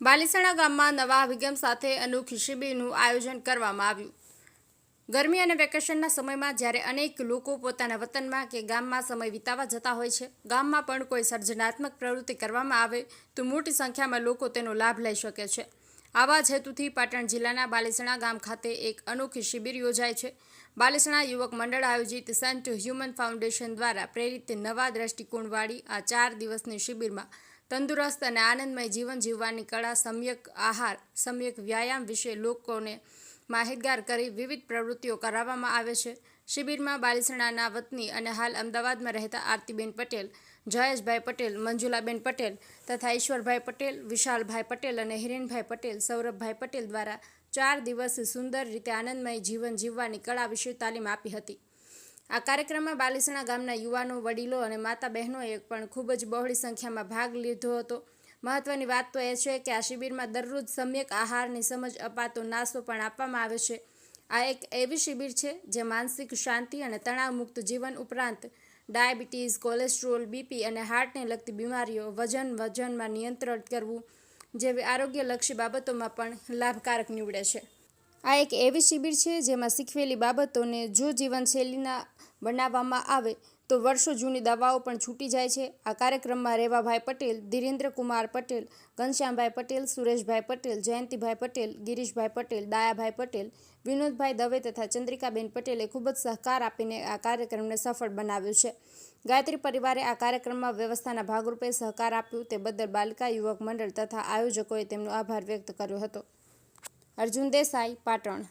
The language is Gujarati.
બાલિસણા ગામમાં નવા અભિગમ સાથે અનોખી શિબિરનું આયોજન કરવામાં આવ્યું. ગરમી અને વેકેશનના સમયમાં જ્યારે અનેક લોકો પોતાના વતનમાં કે ગામમાં સમય વિતાવા જતા હોય છે, ગામમાં પણ કોઈ સર્જનાત્મક પ્રવૃત્તિ કરવામાં આવે તો મોટી સંખ્યામાં લોકો તેનો લાભ લઈ શકે છે. આવા જ હેતુથી પાટણ જિલ્લાના બાલિસણા ગામ ખાતે એક અનોખી શિબિર યોજાય છે. બાલીસણા યુવક મંડળ આયોજિત સેન્ટ હ્યુમન ફાઉન્ડેશન દ્વારા પ્રેરિત નવા દ્રષ્ટિકોણવાળી આ ચાર દિવસની શિબિરમાં તંદુરસ્ત અને આનંદમય જીવન જીવવાની કળા, સમ્યક આહાર, સમ્યક વ્યાયામ વિશે લોકોને માહિતગાર કરી વિવિધ પ્રવૃત્તિઓ કરાવવામાં આવે છે. શિબિરમાં બાલિસણાના વતની અને હાલ અમદાવાદમાં રહેતા આરતીબેન પટેલ, જયેશભાઈ પટેલ, મંજુલાબેન પટેલ તથા ઈશ્વરભાઈ પટેલ, વિશાલભાઈ પટેલ અને હિરેનભાઈ પટેલ, સૌરભભાઈ પટેલ દ્વારા ચાર દિવસ સુંદર રીતે આનંદમય જીવન જીવવાની કળા વિશે તાલીમ આપી હતી. આ કાર્યક્રમમાં બાલીસણા ગામના યુવાનો, વડીલો અને માતા બહેનોએ પણ ખૂબ જ બહોળી સંખ્યામાં ભાગ લીધો હતો. મહત્વની વાત તો એ છે કે આ શિબિરમાં દરરોજ સમ્યક આહારની સમજ અપાતો નાસ્તો પણ આપવામાં આવે છે. આ એક એવી શિબિર છે જે માનસિક શાંતિ અને તણાવમુક્ત જીવન ઉપરાંત ડાયાબિટીસ, કોલેસ્ટ્રોલ, બીપી અને હાર્ટને લગતી બીમારીઓ વજન વજનમાં નિયંત્રણ કરવું જેવી આરોગ્યલક્ષી બાબતોમાં પણ લાભકારક નીવડે છે. આ એક એવી શિબિર છે જેમાં શીખવેલી બાબતોને જો જીવનશૈલીના બનાવવામાં આવે, તો વર્ષો જૂની દવાઓ પણ છૂટી જાય છે. આ કાર્યક્રમમાં રેવાભાઈ પટેલ, ધીરેન્દ્રકુમાર પટેલ, ઘનશ્યામભાઈ પટેલ, સુરેશભાઈ પટેલ, જયંતિભાઈ પટેલ, ગિરીશભાઈ પટેલ દાયાભાઈ પટેલ, વિનોદભાઈ દવે તથા ચંદ્રિકાબેન પટેલે ખૂબ જ સહકાર આપીને આ કાર્યક્રમને સફળ બનાવ્યો છે. ગાયત્રી પરિવારે આ કાર્યક્રમમાં વ્યવસ્થાના ભાગરૂપે સહકાર આપ્યું. તે બદલ બાલિકા યુવક મંડળ તથા આયોજકોએ તેમનો આભાર વ્યક્ત કર્યો હતો. અર્જુન દેસાઈ પાટણ.